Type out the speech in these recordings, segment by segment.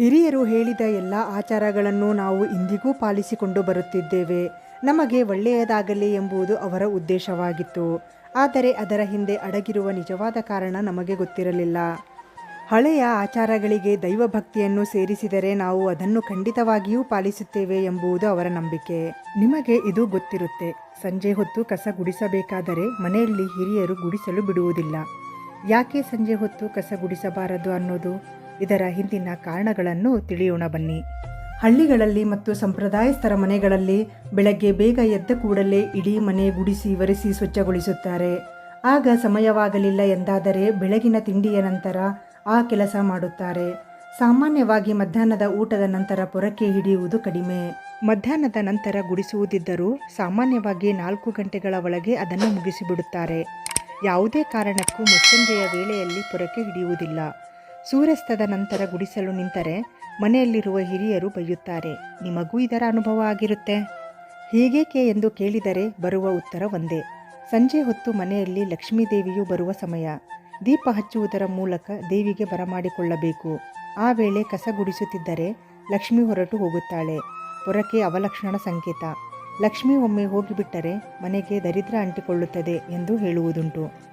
ಹಿರಿಯರು ಹೇಳಿದ ಎಲ್ಲ ಆಚಾರಗಳನ್ನು ನಾವು ಇಂದಿಗೂ ಪಾಲಿಸಿಕೊಂಡು ಬರುತ್ತಿದ್ದೇವೆ. ನಮಗೆ ಒಳ್ಳೆಯದಾಗಲಿ ಎಂಬುದು ಅವರ ಉದ್ದೇಶವಾಗಿತ್ತು. ಆದರೆ ಅದರ ಹಿಂದೆ ಅಡಗಿರುವ ನಿಜವಾದ ಕಾರಣ ನಮಗೆ ಗೊತ್ತಿರಲಿಲ್ಲ. ಹಳೆಯ ಆಚಾರಗಳಿಗೆ ದೈವಭಕ್ತಿಯನ್ನು ಸೇರಿಸಿದರೆ ನಾವು ಅದನ್ನು ಖಂಡಿತವಾಗಿಯೂ ಪಾಲಿಸುತ್ತೇವೆ ಎಂಬುದು ಅವರ ನಂಬಿಕೆ. ನಿಮಗೆ ಇದು ಗೊತ್ತಿರುತ್ತೆ. ಸಂಜೆ ಹೊತ್ತು ಕಸ ಗುಡಿಸಬೇಕಾದರೆ ಮನೆಯಲ್ಲಿ ಹಿರಿಯರು ಗುಡಿಸಲು ಬಿಡುವುದಿಲ್ಲ. ಯಾಕೆ ಸಂಜೆ ಹೊತ್ತು ಕಸ ಗುಡಿಸಬಾರದು ಅನ್ನೋದು? ಇದರ ಹಿಂದಿನ ಕಾರಣಗಳನ್ನು ತಿಳಿಯೋಣ ಬನ್ನಿ. ಹಳ್ಳಿಗಳಲ್ಲಿ ಮತ್ತು ಸಂಪ್ರದಾಯಸ್ಥರ ಮನೆಗಳಲ್ಲಿ ಬೆಳಗ್ಗೆ ಬೇಗ ಎದ್ದ ಕೂಡಲೇ ಇಡೀ ಮನೆ ಗುಡಿಸಿ ಒರೆಸಿ ಸ್ವಚ್ಛಗೊಳಿಸುತ್ತಾರೆ. ಆಗ ಸಮಯವಾಗಲಿಲ್ಲ ಎಂದಾದರೆ ಬೆಳಗಿನ ತಿಂಡಿಯ ನಂತರ ಆ ಕೆಲಸ ಮಾಡುತ್ತಾರೆ. ಸಾಮಾನ್ಯವಾಗಿ ಮಧ್ಯಾಹ್ನದ ಊಟದ ನಂತರ ಪೊರಕೆ ಹಿಡಿಯುವುದು ಕಡಿಮೆ. ಮಧ್ಯಾಹ್ನದ ನಂತರ ಗುಡಿಸುವುದಿದ್ದರೂ ಸಾಮಾನ್ಯವಾಗಿ ನಾಲ್ಕು ಗಂಟೆಗಳ ಒಳಗೆ ಅದನ್ನು ಮುಗಿಸಿಬಿಡುತ್ತಾರೆ. ಯಾವುದೇ ಕಾರಣಕ್ಕೂ ಮುಸ್ಸಂಜೆಯ ವೇಳೆಯಲ್ಲಿ ಪೊರಕೆ ಹಿಡಿಯುವುದಿಲ್ಲ. ಸೂರ್ಯಾಸ್ತದ ನಂತರ ಗುಡಿಸಲು ನಿಂತರೆ ಮನೆಯಲ್ಲಿರುವ ಹಿರಿಯರು ಬೈಯುತ್ತಾರೆ, ನಿಮಗೂ ಇದರ ಅನುಭವ ಆಗಿರುತ್ತೆ? ಹೀಗೇಕೆ ಎಂದು ಕೇಳಿದರೆ ಬರುವ ಉತ್ತರ ಒಂದೇ, ಸಂಜೆ ಹೊತ್ತು ಮನೆಯಲ್ಲಿ ಲಕ್ಷ್ಮೀದೇವಿಯು ಬರುವ ಸಮಯ. ದೀಪ ಹಚ್ಚುವುದರ ಮೂಲಕ ದೇವಿಗೆ ಬರಮಾಡಿಕೊಳ್ಳಬೇಕು. ಆ ವೇಳೆ ಕಸ ಗುಡಿಸುತ್ತಿದ್ದರೆ ಲಕ್ಷ್ಮಿ ಹೊರಟು ಹೋಗುತ್ತಾಳೆ. ಪೊರಕೆ ಅವಲಕ್ಷಣ ಸಂಕೇತ. ಲಕ್ಷ್ಮಿ ಒಮ್ಮೆ ಹೋಗಿಬಿಟ್ಟರೆ ಮನೆಗೆ ದರಿದ್ರ ಅಂಟಿಕೊಳ್ಳುತ್ತದೆ ಎಂದು ಹೇಳುವುದುಂಟು.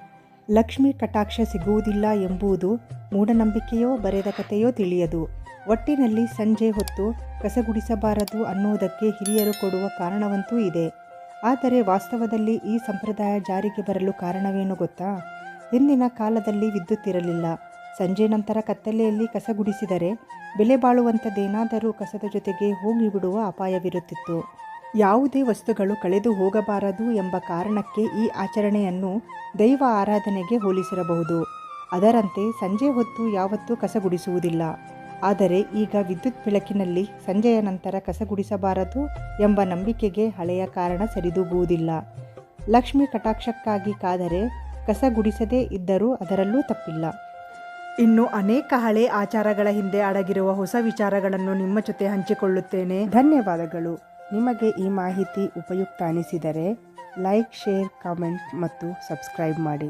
ಲಕ್ಷ್ಮಿ ಕಟಾಕ್ಷ ಸಿಗುವುದಿಲ್ಲ ಎಂಬುದು ಮೂಢನಂಬಿಕೆಯೋ ಬರೆದ ಕಥೆಯೋ ತಿಳಿಯದು. ಒಟ್ಟಿನಲ್ಲಿ ಸಂಜೆ ಹೊತ್ತು ಕಸಗುಡಿಸಬಾರದು ಅನ್ನುವುದಕ್ಕೆ ಹಿರಿಯರು ಕೊಡುವ ಕಾರಣವಂತೂ ಇದೆ. ಆದರೆ ವಾಸ್ತವದಲ್ಲಿ ಈ ಸಂಪ್ರದಾಯ ಜಾರಿಗೆ ಬರಲು ಕಾರಣವೇನು ಗೊತ್ತಾ? ಹಿಂದಿನ ಕಾಲದಲ್ಲಿ ವಿದ್ಯುತ್ ಇರಲಿಲ್ಲ ಸಂಜೆ ನಂತರ ಕತ್ತಲೆಯಲ್ಲಿ ಕಸ ಗುಡಿಸಿದರೆ ಬೆಲೆ ಬಾಳುವಂಥದ್ದೇನಾದರೂ ಕಸದ ಜೊತೆಗೆ ಹೋಗಿಬಿಡುವ ಅಪಾಯವಿರುತ್ತಿತ್ತು. ಯಾವುದೇ ವಸ್ತುಗಳು ಕಳೆದು ಹೋಗಬಾರದು ಎಂಬ ಕಾರಣಕ್ಕೆ ಈ ಆಚರಣೆಯನ್ನು ದೈವ ಆರಾಧನೆಗೆ ಹೋಲಿಸಿರಬಹುದು. ಅದರಂತೆ ಸಂಜೆ ಹೊತ್ತು ಯಾವತ್ತೂ ಕಸಗುಡಿಸುವುದಿಲ್ಲ. ಆದರೆ ಈಗ ವಿದ್ಯುತ್ ಬೆಳಕಿನಲ್ಲಿ ಸಂಜೆಯ ನಂತರ ಕಸಗುಡಿಸಬಾರದು ಎಂಬ ನಂಬಿಕೆಗೆ ಹಳೆಯ ಕಾರಣ ಸರಿದೂಗುವುದಿಲ್ಲ. ಲಕ್ಷ್ಮಿ ಕಟಾಕ್ಷಕ್ಕಾಗಿ ಕಾದರೆ ಕಸ ಗುಡಿಸದೇ ಇದ್ದರೂ ಅದರಲ್ಲೂ ತಪ್ಪಿಲ್ಲ. ಇನ್ನು ಅನೇಕ ಹಳೆ ಆಚಾರಗಳ ಹಿಂದೆ ಅಡಗಿರುವ ಹೊಸ ವಿಚಾರಗಳನ್ನು ನಿಮ್ಮ ಜೊತೆ ಹಂಚಿಕೊಳ್ಳುತ್ತೇನೆ. ಧನ್ಯವಾದಗಳು. ನಿಮಗೆ ಈ ಮಾಹಿತಿ ಉಪಯುಕ್ತ ಅನಿಸಿದರೆ ಲೈಕ್ ಶೇರ್ ಕಾಮೆಂಟ್ ಮತ್ತು ಸಬ್ಸ್ಕ್ರೈಬ್ ಮಾಡಿ.